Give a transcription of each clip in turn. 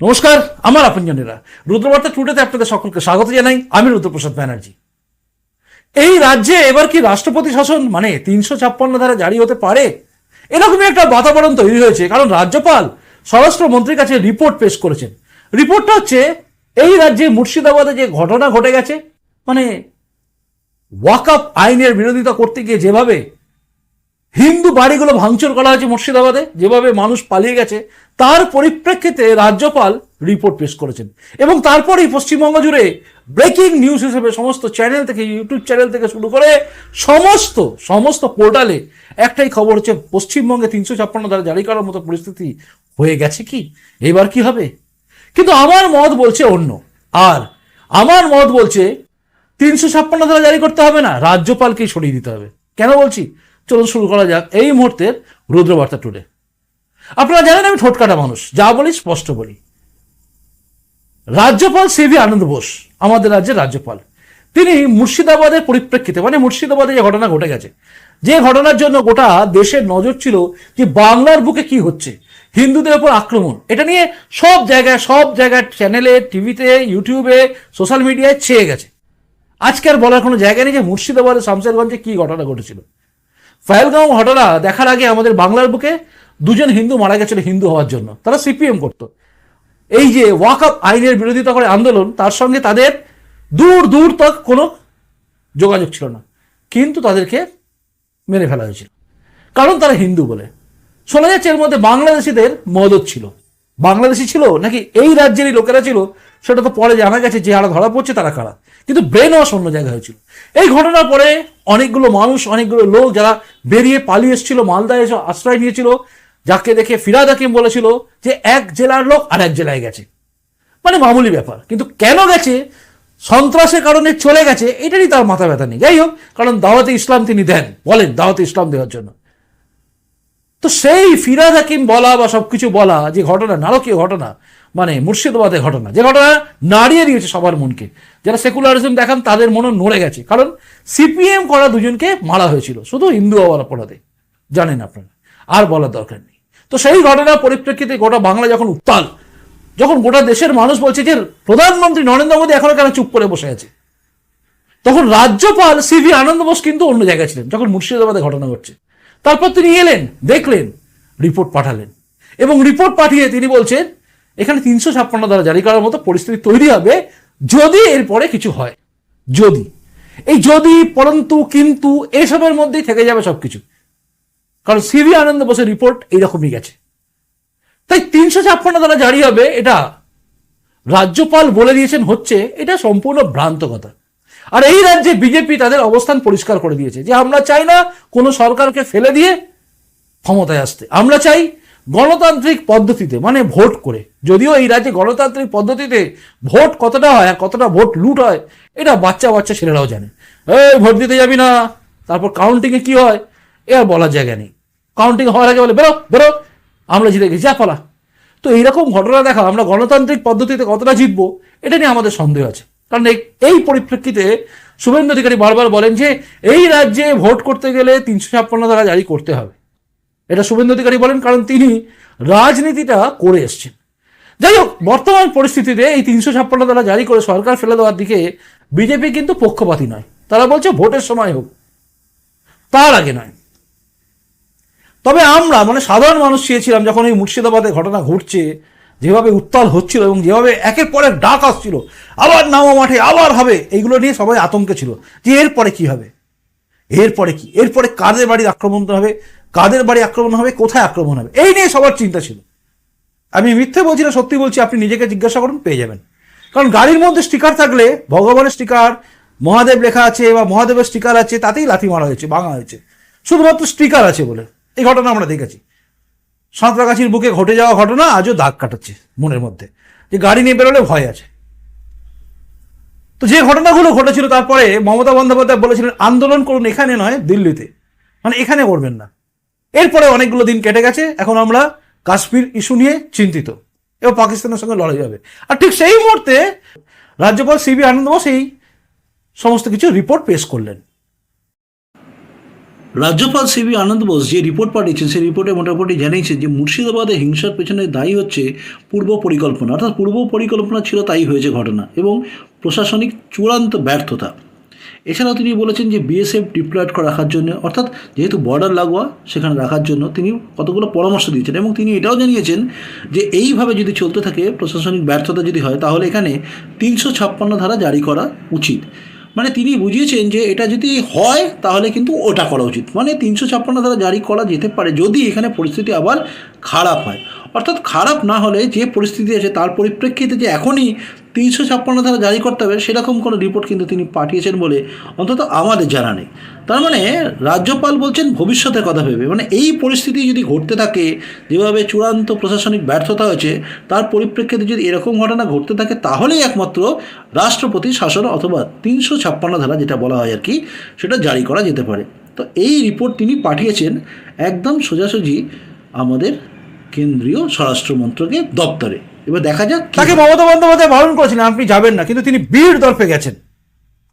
নমস্কার, আমার আপনজনেরা। রুদ্রবার্তা টুডেতে আপনাদের সকলকে স্বাগত জানাই। আমি রুদ্রপ্রসাদ ব্যানার্জি। এই রাজ্যে এবার কি রাষ্ট্রপতি শাসন মানে তিনশো ছাপ্পান্ন ধারা জারি হতে পারে? এরকমই একটা বাতাবরণ তৈরি হয়েছে, কারণ রাজ্যপাল স্বরাষ্ট্রমন্ত্রীর কাছে রিপোর্ট পেশ করেছেন। রিপোর্টটা হচ্ছে, এই রাজ্যে মুর্শিদাবাদে যে ঘটনা ঘটে গেছে মানে ওয়াকআপ আইনের বিরোধিতা করতে গিয়ে যেভাবে হিন্দু বাড়িগুলো ভাঙচুর করা হয়েছে মুর্শিদাবাদে, যেভাবে মানুষ পালিয়ে গেছে, তার পরিপ্রেক্ষিতে রাজ্যপাল রিপোর্ট পেশ করেছেন। এবং তারপরেই পশ্চিমবঙ্গ জুড়ে ব্রেকিং নিউজ হিসেবে সমস্ত চ্যানেল থেকে, ইউটিউব চ্যানেল থেকে শুরু করে সমস্ত সমস্ত পোর্টালে একটাই খবর হচ্ছে, পশ্চিমবঙ্গে তিনশো ছাপ্পান্ন দ্বারা জারি করার মতো পরিস্থিতি হয়ে গেছে কি? এবার কি হবে? কিন্তু আমার মত বলছে অন্য। আর আমার মত বলছে, তিনশো ছাপ্পান্ন ধারা জারি করতে হবে না, রাজ্যপালকেই সরিয়ে দিতে হবে। কেন বলছি? চলুন শুরু করা যাক এই মুহূর্তের রুদ্রবার্তা টুডে আপনারা জানেন আমি ঠোঁটকাটা মানুষ, যা বলি, স্পষ্ট বলি। রাজ্যপাল সিভি আনন্দ বোস, আমাদের রাজ্যের রাজ্যপাল। তিনি মুর্শিদাবাদের পরিপ্রেক্ষিতে মানে মুর্শিদাবাদে যে ঘটনা ঘটে গেছে, যে ঘটনার জন্য গোটা দেশের নজর ছিল যে বাংলার বুকে কি হচ্ছে, হিন্দুদের উপর আক্রমণ, এটা নিয়ে সব জায়গায় সব জায়গায় চ্যানেলে টিভিতে ইউটিউবে সোশ্যাল মিডিয়ায় ছেয়ে গেছে। আজকে আর বলার কোনো জায়গা নেই যে মুর্শিদাবাদের শামসেরগঞ্জে কি ঘটনা ঘটেছিল। ফাইলগাঁও ঘটনা দেখার আগে আমাদের বাংলার বুকে দুজন হিন্দু মারা গেছিল হিন্দু হওয়ার জন্য। তারা সিপিএম করতো। এই যে ওয়াকআপ আইনের বিরোধিতা করে আন্দোলন, তার সঙ্গে তাদের দূর দূর তক কোনো যোগাযোগ ছিল না। কিন্তু তাদেরকে মেরে ফেলা হয়েছিল। কারণ তারা হিন্দু বলে। শোনা যাচ্ছে এর মধ্যে বাংলাদেশিদের মদত ছিল। বাংলাদেশি ছিল নাকি এই রাজ্যেরই লোকেরা ছিল সেটা তো পরে জানা গেছে যে যারা ধরা পড়ছে তারা কারা। কিন্তু ব্রেন ওয়াশ অন্য জায়গায় হয়েছিল। এই ঘটনার পরে অনেকগুলো মানুষ, অনেকগুলো লোক যারা বেরিয়ে পালিয়ে এসেছিল মালদায় এসে আশ্রয় নিয়েছিল, যাকে দেখে ফিরাদ হাকিম বলেছিল যে এক জেলার লোক আর এক জেলায় গেছে। মানে মামুলি ব্যাপার। কিন্তু কেন গেছে? সন্ত্রাসের কারণে চলে গেছে, এটারই তার মাথা ব্যথা নেই। যাই হোক, কারণ দাওয়াতে ইসলাম তিনি দেন, বলেন দাওয়াতে ইসলাম দেওয়ার জন্য। তো সেই ফিরাদ হাকিম বলা বা সবকিছু বলা যে ঘটনা, নারকীয় ঘটনা মানে মুর্শিদাবাদের ঘটনা। যে ঘটনা নাড়িয়ে দিয়েছে সবার মনকে। যারা সেকুলারিজম দেখান, তাদের মনে নড়ে গেছে। কারণ সিপিএম করা দুজনকে মারা হয়েছিল। শুধু হিন্দু হওয়ার অপরাধে। জানেন আপনারা। আর বলার দরকার নেই। তো সেই ঘটনার পরিপ্রেক্ষিতে গোটা বাংলা যখন উত্তাল, যখন গোটা দেশের মানুষ বলছে যে, প্রধানমন্ত্রী নরেন্দ্র মোদী এখনও কেন চুপ করে বসে আছে? তখন রাজ্যপাল সিভি আনন্দ বোস কিন্তু অন্য জায়গায় ছিলেন, যখন মুর্শিদাবাদে ঘটনা ঘটছে। তারপর তিনি এলেন, দেখলেন রিপোর্ট পাঠালেন। এবং রিপোর্ট পাঠিয়ে তিনি বলছেন এখানে তিনশো ছাপ্পান্ন দ্বারা জারি করার মতো পরিস্থিতি তৈরি হবে যদি এরপরে কিছু হয়। যদি। এই যদি, পরন্তু, কিন্তু, এসবের মধ্যেই থেকে যাবে সবকিছু। কারণ সিভি আনন্দ বোসের রিপোর্ট এইরকমই গেছে। তাই তিনশো ছাপ্পান্ন দ্বারা জারি হবে এটা রাজ্যপাল বলে দিয়েছেন হচ্ছে এটা সম্পূর্ণ ভ্রান্ত কথা আর এই রাজ্যে বিজেপি তাদের অবস্থান পরিষ্কার করে দিয়েছে যে আমরা চাই না কোনো সরকারকে ফেলে দিয়ে ক্ষমতায় আসতে। আমরা চাই গণতান্ত্রিক পদ্ধতিতে মানে ভোট করে। যদিও এই রাজ্যে গণতান্ত্রিক পদ্ধতিতে ভোট কতটা হয় আর কতটা ভোট লুট হয়, এটা বাচ্চা বাচ্চা ছেলেরাও জানে। এই ভোট দিতে যাবি না, তারপর কাউন্টিংয়ে কি হয় এ আর বলার জায়গা নেই। কাউন্টিং হওয়ার আগে বলে, বেরো বেরো, আমরা জিতে গেছি, যা তো এইরকম ঘটনা দেখা, আমরা গণতান্ত্রিক পদ্ধতিতে কতটা জিতবো, এটা নিয়ে আমাদের সন্দেহ আছে। কারণ এই- এই পরিপ্রেক্ষিতে শুভেন্দু অধিকারী বারবার বলেন যে, এই রাজ্যে ভোট করতে গেলে তিনশো ছাপ্পান্ন ধারা জারি করতে হবে। এটা শুভেন্দু অধিকারী বলেন, কারণ তিনি রাজনীতিটা করে এসছেন। যাই হোক, বর্তমান পরিস্থিতিতে এই তিনশো ছাপ্পান্ন ধারা জারি করে সরকার ফেলে দেওয়ার দিকে বিজেপি কিন্তু পক্ষপাতী নয়। তারা বলছে ভোটের সময় হোক, তার আগে নয়। তবে আমরা মানে সাধারণ মানুষ চেয়েছিলাম, যখন এই মুর্শিদাবাদে ঘটনা ঘটছে, যেভাবে উত্তাল হচ্ছিল এবং যেভাবে একের পর এক ডাক আসছিল, আবার নামো মাঠে আবার হবে, এইগুলো নিয়ে সবাই আতঙ্কে ছিল যে এরপরে কি হবে? এরপরে কি? এরপরে কাদের বাড়ির আক্রমণ হবে? কাদের বাড়ি আক্রমণ হবে, কোথায় আক্রমণ হবে? এই নিয়ে সবার চিন্তা ছিল। আমি মিথ্যে বলছি না, সত্যি বলছি, আপনি নিজেকে জিজ্ঞাসা করুন, পেয়ে যাবেন। কারণ গাড়ির মধ্যে স্টিকার থাকলে, ভগবানের স্টিকার মহাদেব লেখা আছে বা মহাদেবের স্টিকার আছে, তাতেই লাথি মারা হয়েছে, ভাঙা হয়েছে। শুধুমাত্র স্টিকার আছে বলে। এই ঘটনা আমরা দেখেছি। সাঁতরাগাছির বুকে ঘটে যাওয়া ঘটনা আজও দাগ কাটাচ্ছে মনের মধ্যে। যে গাড়ি নিয়ে বেরোলে ভয় আছে। তো যে ঘটনাগুলো ঘটেছিল, তারপরে মমতা বন্দ্যোপাধ্যায় বলেছিলেন, আন্দোলন করুন, এখানে নয়, দিল্লিতে। মানে এখানে করবেন না। এরপরে অনেকগুলো দিন কেটে গেছে, এখন আমরা কাশ্মীর ইস্যু নিয়ে চিন্তিত। এবং পাকিস্তানের সঙ্গে লড়াই হবে। আর ঠিক সেই মুহূর্তে রাজ্যপাল সিবি আনন্দ বোস এই সমস্ত কিছু রিপোর্ট পেশ করলেন। রাজ্যপাল সিবি আনন্দ বোস যে রিপোর্ট পাঠিয়েছেন, সেই রিপোর্টে মোটামুটি জানিয়েছেন যে মুর্শিদাবাদে হিংসার পেছনে দায়ী হচ্ছে পূর্ব পরিকল্পনা। অর্থাৎ পূর্ব পরিকল্পনা ছিল তাই হয়েছে ঘটনা এবং প্রশাসনিক চূড়ান্ত ব্যর্থতা। এছাড়াও তিনি বলেছেন যে বিএসএফ ডিপ্লয়েড করে রাখার জন্য, অর্থাৎ যেহেতু বর্ডার লাগোয়া সেখানে রাখার জন্য তিনি কতগুলো পরামর্শ দিয়েছেন এবং তিনি এটাও জানিয়েছেন যে এইভাবে যদি চলতে থাকে, প্রশাসনিক ব্যর্থতা যদি হয়, তাহলে এখানে তিনশো ছাপ্পান্ন ধারা জারি করা উচিত। মানে তিনি বুঝিয়েছেন যে এটা যদি হয়, তাহলে কিন্তু ওটা করা উচিত। মানে তিনশো ছাপ্পান্ন ধারা জারি করা যেতে পারে যদি এখানে পরিস্থিতি আবার খারাপ হয়। অর্থাৎ খারাপ না হলে যে পরিস্থিতি আছে, তার পরিপ্রেক্ষিতে যে এখনই তিনশো ছাপ্পান্ন ধারা জারি করতে হবে, সেরকম কোনো রিপোর্ট কিন্তু তিনি পাঠিয়েছেন বলে অন্তত আমাদের জানা নেই। তার মানে রাজ্যপাল বলছেন ভবিষ্যতের কথা ভেবে। মানে এই পরিস্থিতি যদি ঘটতে থাকে, যেভাবে চূড়ান্ত প্রশাসনিক ব্যর্থতা হয়েছে, তার পরিপ্রেক্ষিতে যদি এরকম ঘটনা ঘটতে থাকে, তাহলেই একমাত্র রাষ্ট্রপতি শাসন অথবা তিনশো ছাপ্পান্ন ধারা যেটা বলা হয় আর কি, সেটা জারি করা যেতে পারে। তো এই রিপোর্ট তিনি পাঠিয়েছেন একদম সোজাসুজি আমাদের কেন্দ্রীয় স্বরাষ্ট্র মন্ত্রকের দপ্তরে। এবার দেখা যাক তাকে মমতা বন্দ্যোপাধ্যায় বারণ করেছিলেন, আপনি যাবেন না, কিন্তু তিনি বীর দর্পে গেছেন।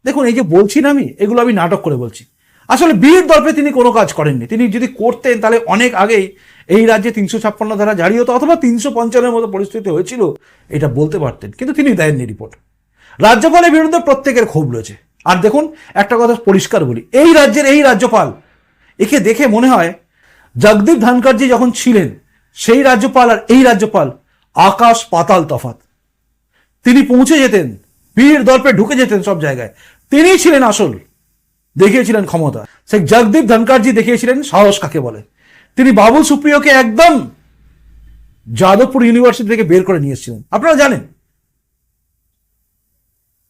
দেখুন, এই যে বলছি না আমি, এগুলো আমি নাটক করে বলছি। আসলে বীর দর্পে তিনি কোনো কাজ করেননি। তিনি যদি করতেন, তাহলে অনেক আগেই এই রাজ্যে তিনশো ছাপ্পান্ন ধারা জারি হতো, অথবা তিনশো পঞ্চান্নের মতো পরিস্থিতি হয়েছিল, এটা বলতে পারতেন। কিন্তু তিনি দেননি রিপোর্ট। রাজ্যপালের বিরুদ্ধে প্রত্যেকের ক্ষোভ রয়েছে। আর দেখুন, একটা কথা পরিষ্কার বলি, এই রাজ্যের এই রাজ্যপাল, একে দেখে মনে হয়, জগদীপ ধনকরজি যখন ছিলেন, সেই রাজ্যপাল আর এই রাজ্যপাল আকাশ পাতাল তফাত। তিনি পৌঁছে যেতেন, বীর দর্পে ঢুকে যেতেন সব জায়গায়। তিনি ছিলেন আসল, দেখিয়েছিলেন ক্ষমতা। সেই জগদীপ ধনকরজি দেখিয়েছিলেন সাহস কাকে বলে। তিনি বাবুল সুপ্রিয়কে একদম যাদবপুর ইউনিভার্সিটি থেকে বের করে নিয়ে এসেছিলেন। আপনারা জানেন?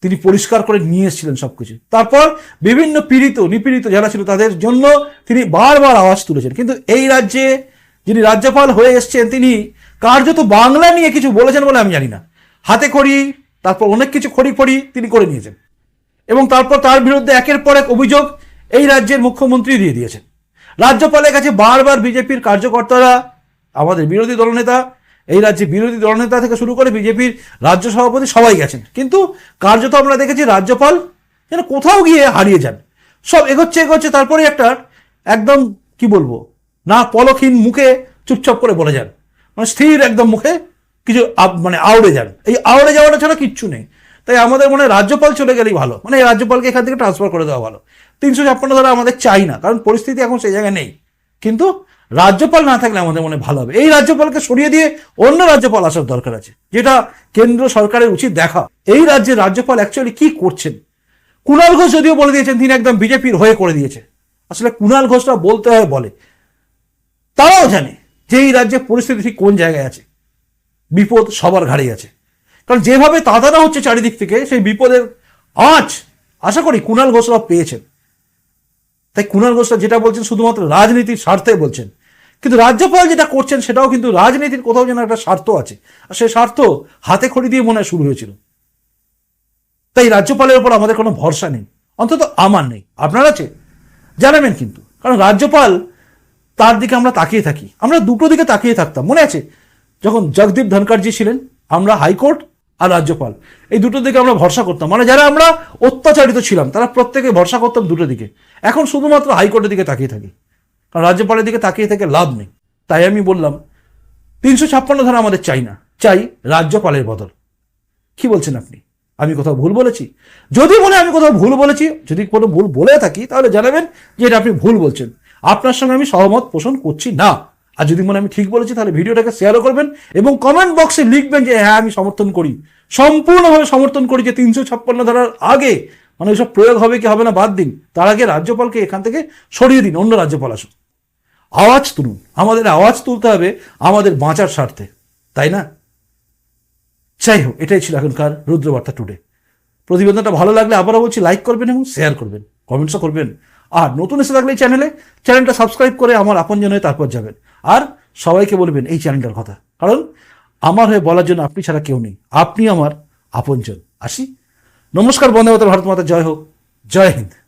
তিনি পরিষ্কার করে নিয়ে এসেছিলেন সবকিছু। তারপর বিভিন্ন পীড়িত, নিপীড়িত যারা ছিল তাদের জন্য তিনি বারবার আওয়াজ তুলেছেন। কিন্তু এই রাজ্যে যিনি রাজ্যপাল হয়ে এসছেন, তিনি কার্যত বাংলা নিয়ে কিছু বলেছেন বলে আমি জানি না। হাতে খড়ি, তারপর অনেক কিছু খড়ি খড়ি তিনি করে নিয়েছেন। এবং তারপর তার বিরুদ্ধে একের পর এক অভিযোগ এই রাজ্যের মুখ্যমন্ত্রী দিয়ে দিয়েছেন। রাজ্যপালের কাছে বারবার বিজেপির কার্যকর্তারা, আমাদের বিরোধী দলনেতা, এই রাজ্যে বিরোধী দলনেতা থেকে শুরু করে বিজেপির রাজ্য সভাপতি সবাই গেছেন। কিন্তু কার্যত আমরা দেখেছি রাজ্যপাল যেন কোথাও গিয়ে হারিয়ে যান। সব এগোচ্ছে এগোচ্ছে তারপরে একটা একদম, কি বলব না পলক্ষীন মুখে চুপচাপ করে বলে যান। মানে স্থির একদম মুখে কিছু মানে আউড়ে যান। এই আউড়ে যাওয়াটা ছাড়া কিচ্ছু নেই। তাই আমাদের মনে রাজ্যপাল চলে গেলেই ভালো। মানে এই রাজ্যপালকে এখান থেকে ট্রান্সফার করে দেওয়া ভালো। তিনশো ছাপ্পান্ন ধারা আমাদের চাই না, কারণ পরিস্থিতি এখন সেই জায়গায় নেই। কিন্তু রাজ্যপাল না থাকলে আমাদের মনে ভালো হবে। এই রাজ্যপালকে সরিয়ে দিয়ে অন্য রাজ্যপাল আসার দরকার আছে, যেটা কেন্দ্র সরকারের উচিত দেখা। এই রাজ্যের রাজ্যপাল অ্যাকচুয়ালি কি করছেন? কুণাল ঘোষ যদিও বলে দিয়েছেন, তিনি একদম বিজেপির হয়ে করে দিয়েছে। আসলে কুণাল ঘোষরা বলতে হয় বলে। তারাও জানে যে এই রাজ্যের পরিস্থিতি ঠিক কোন জায়গায় আছে। বিপদ সবার ঘাড়ে আছে। কারণ যেভাবে তাদানা হচ্ছে চারিদিক থেকে, সেই বিপদের আঁচ আশা করি কুণাল ঘোষরা পেয়েছেন। তাই কুণাল ঘোষরা যেটা বলছেন শুধুমাত্র রাজনীতির স্বার্থে বলছেন। কিন্তু রাজ্যপাল যেটা করছেন, সেটাও কিন্তু রাজনীতির কোথাও যেন একটা স্বার্থ আছে। আর সেই স্বার্থ হাতে খড়ি দিয়ে মনে হয় শুরু হয়েছিল। তাই রাজ্যপালের উপর আমাদের কোনো ভরসা নেই। অন্তত আমার নেই। আপনার আছে? জানাবেন কিন্তু। কারণ রাজ্যপাল তার দিকে আমরা তাকিয়ে থাকি। আমরা দুটো দিকে তাকিয়ে থাকতাম, মনে আছে? যখন জগদীপ ধনকরজি ছিলেন, আমরা হাইকোর্ট আর রাজ্যপাল। এই দুটো দিকে আমরা ভরসা করতাম। মানে যারা আমরা অত্যাচারিত ছিলাম, তারা প্রত্যেকে ভরসা করতাম দুটো দিকে। এখন শুধুমাত্র হাইকোর্টের দিকে তাকিয়ে থাকি। কারণ রাজ্যপালের দিকে তাকিয়ে থেকে লাভ নেই। তাই আমি বললাম, তিনশো ছাপ্পান্ন ধারা আমাদের চাই না। চাই রাজ্যপালের বদল। কি বলছেন আপনি? আমি কোথাও ভুল বলেছি? যদি হয় আমি কোথাও ভুল বলেছি, যদি কোনো ভুল বলে থাকি, তাহলে জানাবেন যে এটা আপনি ভুল বলছেন। আপনার সঙ্গে আমি সহমত পোষণ করছি না। আর যদি মনে আমি ঠিক বলেছি, তাহলে ভিডিওটাকে শেয়ারও করবেন এবং কমেন্ট বক্সে লিখবেন যে হ্যাঁ আমি সমর্থন করি। সম্পূর্ণভাবে সমর্থন করি যে, তিনশো ছাপ্পান্ন ধারার আগে মানে ওইসব প্রয়োগ হবে কি হবে না, বাদ দিন। তার আগে রাজ্যপালকে এখান থেকে সরিয়ে দিন, অন্য রাজ্যপাল আসুন আওয়াজ তুলুন। আমাদের আওয়াজ তুলতে হবে আমাদের বাঁচার স্বার্থে, তাই না? যাই হোক, এটাই ছিল এখনকার রুদ্রবার্তা টুডে প্রতিবেদনটা ভালো লাগলে আবারও বলছি লাইক করবেন এবং শেয়ার করবেন কমেন্টসও করবেন। আর নতুন এসে থাকলে এই চ্যানেলে চ্যানেলটা সাবস্ক্রাইব করে আমার আপনজন হয়ে তারপর যাবেন। আর সবাইকে বলবেন এই চ্যানেলটার কথা কারণ আমার হয়ে বলার জন্য আপনি ছাড়া কেউ নেই আপনি আমার আপনজন। আসি। নমস্কার মাতরম, ভারত মাতা জয় হোক। জয় হিন্দ।